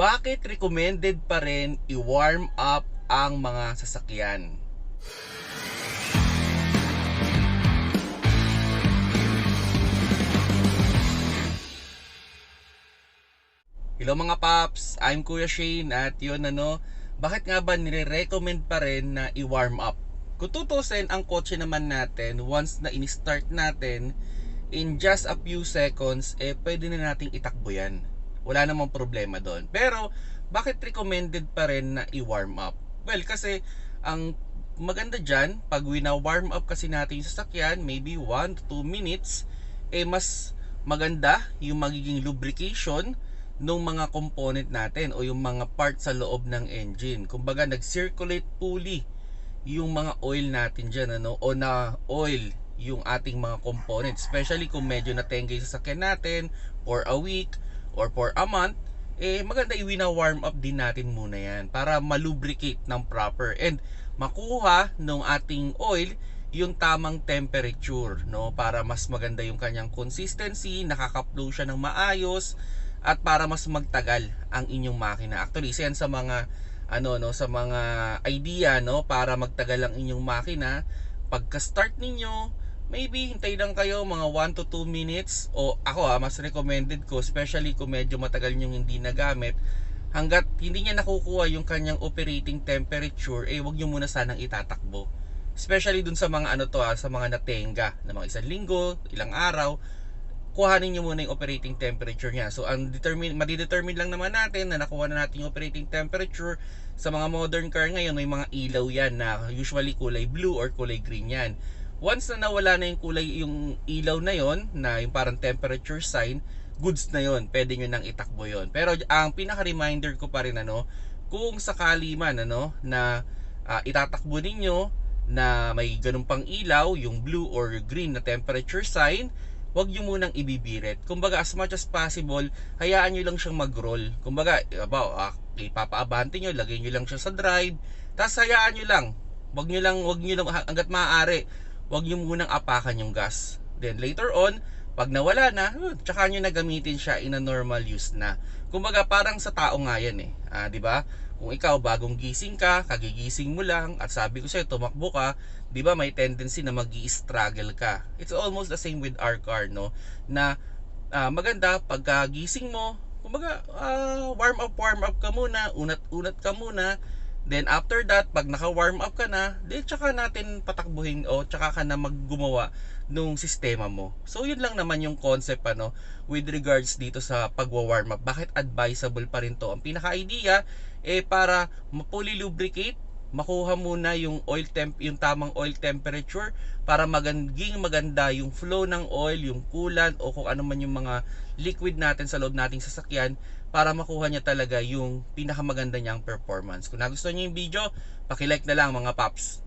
bakit recommended pa rin i-warm up ang mga sasakyan? Hello mga paps, I'm Kuya Shane at yun ano, bakit nga ba nire-recommend pa rin na i-warm up? Kung tutusin ang kotse naman natin, once na in-start natin, in just a few seconds, eh pwede na nating itakbo yan. Wala namang problema doon. Pero, bakit recommended pa rin na i-warm up? Well, kasi ang maganda dyan, pag wina-warm up kasi natin yung sasakyan, maybe 1 to 2 minutes, eh mas maganda yung magiging lubrication ng mga component natin o yung mga parts sa loob ng engine. Kumbaga, nag-circulate fully yung mga oil natin dyan, ano, o na oil yung ating mga components. Especially kung medyo natengga yung sasakyan natin for a week or for a month, eh maganda iwina warm up din natin muna yan para malubricate ng proper and makuha ng ating oil yung tamang temperature no? Para mas maganda yung kanyang consistency nakaka-flow siya ng maayos at para mas magtagal ang inyong makina. Actually isa yan sa mga ano no sa mga idea no? Para magtagal ang inyong makina pagka start ninyo maybe hintay lang kayo mga 1 to 2 minutes o ako ah mas recommended ko especially kung medyo matagal nyo hindi nagamit hanggat hindi niya nakukuha yung kanyang operating temperature eh wag nyo muna sanang itatakbo especially dun sa mga ano to ah, sa mga natenga na mga isang linggo ilang araw kuhanin nyo muna yung operating temperature niya. So, ang determine, madidetermine lang naman natin na nakuha na natin yung operating temperature sa mga modern car ngayon, may mga ilaw yan na usually kulay blue or kulay green yan. Once na nawala na yung kulay, yung ilaw na yon na yung parang temperature sign, goods na yon pwede nyo nang itakbo yon Pero ang pinaka-reminder ko pa rin ano, kung sakali man ano, na uh, itatakbo ninyo na may ganun pang ilaw, yung blue or green na temperature sign, wag nyo munang ibibirit. Kumbaga, as much as possible, hayaan nyo lang siyang mag-roll. Kumbaga, about, ah, ipapaabante nyo, lagay nyo lang siya sa drive, tapos hayaan nyo lang. Wag nyo lang, wag nyo lang, hanggat maaari, wag nyo munang apakan yung gas. Then later on, pag nawala na, tsaka nyo na gamitin siya in a normal use na. Kumbaga, parang sa tao nga yan eh. Ah, di ba? Kung ikaw bagong gising ka, kagigising mo lang at sabi ko sa'yo tumakbo ka, 'di ba may tendency na magi-struggle ka. It's almost the same with our car no na uh, maganda pagkagising mo, kumbaga uh, warm up warm up ka muna, unat-unat ka muna. Then after that, pag naka-warm up ka na, di tsaka natin patakbuhin o tsaka ka na maggumawa nung sistema mo. So yun lang naman yung concept ano with regards dito sa pagwa-warm up. Bakit advisable pa rin to? Ang pinaka-idea eh para mapuli lubricate makuha muna yung oil temp yung tamang oil temperature para magandang maganda yung flow ng oil, yung coolant o kung ano man yung mga liquid natin sa loob nating sasakyan para makuha niya talaga yung pinakamaganda niyang performance. Kung nagustuhan niyo yung video, paki-like na lang mga paps.